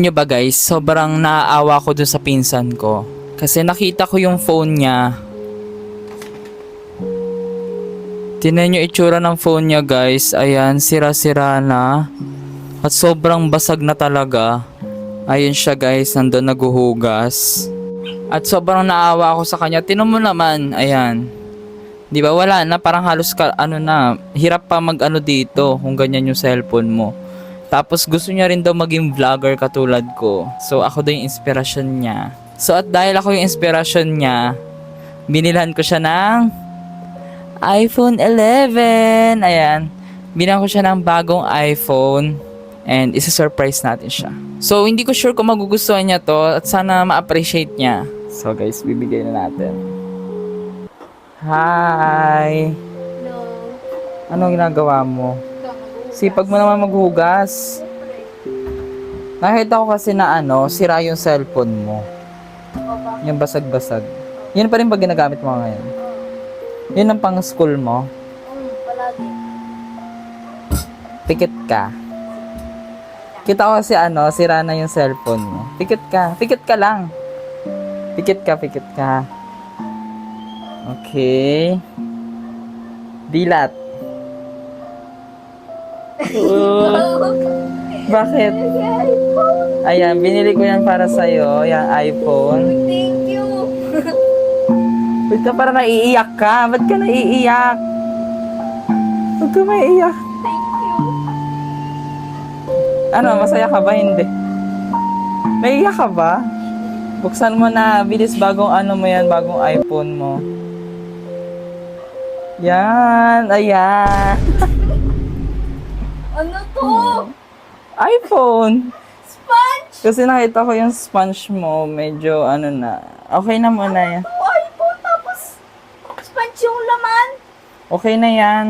nyo ba guys, sobrang naaawa ko dun sa pinsan ko. Kasi nakita ko yung phone niya. Tinan nyo itsura ng phone niya guys. Ayan, sira-sira na. At sobrang basag na talaga. Ayun siya guys, nandun naguhugas. At sobrang naawa ako sa kanya. Tinan mo naman, ayan. Di ba wala na, parang halos ka, ano na, hirap pa mag ano dito kung ganyan yung cellphone mo. Tapos gusto niya rin daw maging vlogger katulad ko. So ako daw yung inspirasyon niya. So at dahil ako yung inspirasyon niya, binilhan ko siya ng iPhone 11. Ayan. Binilhan ko siya ng bagong iPhone. And isa-surprise natin siya. So hindi ko sure kung magugustuhan niya to at sana ma-appreciate niya. So guys, bibigay na natin. Hi! Hello. Anong ginagawa mo? Sipag mo naman maghugas. Nakita ko kasi na ano, sira yung cellphone mo. Yung basag-basag. Yun pa rin ba ginagamit mo ngayon? Yun ang pang school mo. Palagi. Pikit ka. Kita ko kasi ano, sira na yung cellphone mo. Pikit ka. Pikit ka lang. Pikit ka, pikit ka. Okay. Dilat. Oh, bakit? Ayan, binili ko yan para sa'yo, yung iPhone. Thank you. Ba't ka parang naiiyak ka? Ba't ka naiiyak? Ba't ka maiiyak? Thank you. Ano, masaya ka ba? Hindi. Naiiyak ka ba? Buksan mo na, bilis bagong ano mo yan, bagong iPhone mo. Yan, ayan. Ano to? iPhone. Sponge? Kasi nakita ko yung sponge mo, medyo ano na. Okay na muna yan. Oh, iPhone tapos sponge yung laman. Okay na yan.